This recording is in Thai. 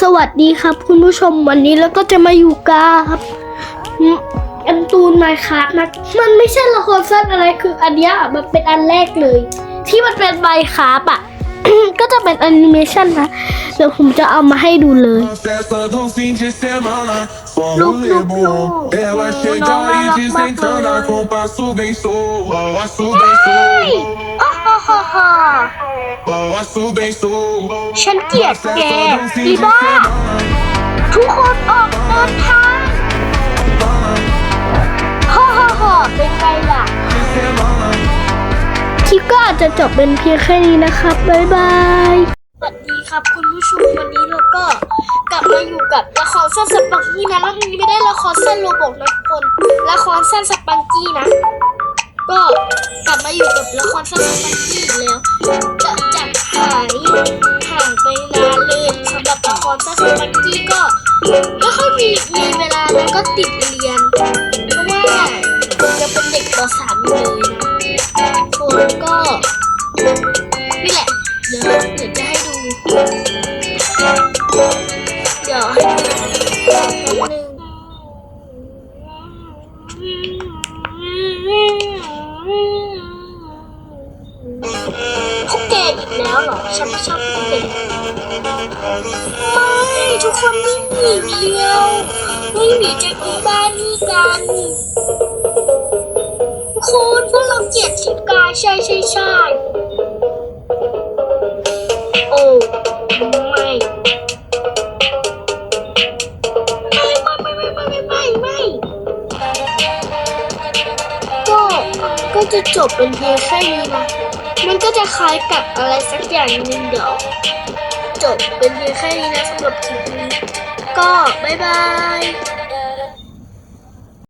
สวัสดีครับคุณผู้ชมวันนี้เราก็จะมาอยู่กับอืมอันตูนไมค์ครับนะมันไม่ใช่ละครสั้นอะไรคืออันเนี้ยมันเป็นอันแรกเลย ที่มันเป็นไมค์ครับอะ ก็จะเป็นแอนิเมชันนะเดี๋ยวผมจะเอามาให้ดูเลย Festa do fim de semana, Lu- vamos lu- lebon. lu- Ela lu- chega não, e não, desencana não, com passo bem solto. Passo bem เฮ้ย solto. อ้า ฮ่าฉันเกลียดแกอีบ้า ทุกคนออกเดินทางฮ่าฮ่าฮ่าเป็นไงล่ะ คลิปก็อาจจะจบเป็นเพียงแค่นี้นะครับ บ๊ายบาย สวัสดีครับคุณผู้ชมวันนี้เราก็กลับมาอยู่กับละครสั้นสปังกี้นะแล้วนี้ไม่ได้ละครสั้นโรบอทนะทุกคน ละครสั้นสปังกี้นะ ก็กลับมาอยู่กับละครสั้นสปังกี้อีกแล้วจะจากหายห่างไปนานเลยสำหรับละครสั้นสปังกี้ก็ไม่ค่อยมีมีเวลาแล้วก็ติดเรียนเพราะว่าผมจะเป็นเด็กป .3 อยู่เลยนะคนก็นี่แหละเดี๋ยวเดี๋ยวจะให้ดูเดี๋ยวให้ดู คุกแกอีกแล้วเหรอ ฉันไม่ชอบคุกแกไม่ทุกคนไม่งหนีเดียวไม่งหนีจากที่บ้านนี่กันคุณพวกเราเกลียดชิพกาใช่ใช่ใช่โอ้ไม่ไม่ไม่ไม่ไม่ไม่ไม่ก็ก็จะจบเป็นเพียงแค่นี้นะ มันก็จะคล้ายกับอะไรสักอย่างหนึ่งเดี๋ยว จบเป็นเพียงแค่นี้นะสำหรับคลิปนี้ ก็บ๊ายบาย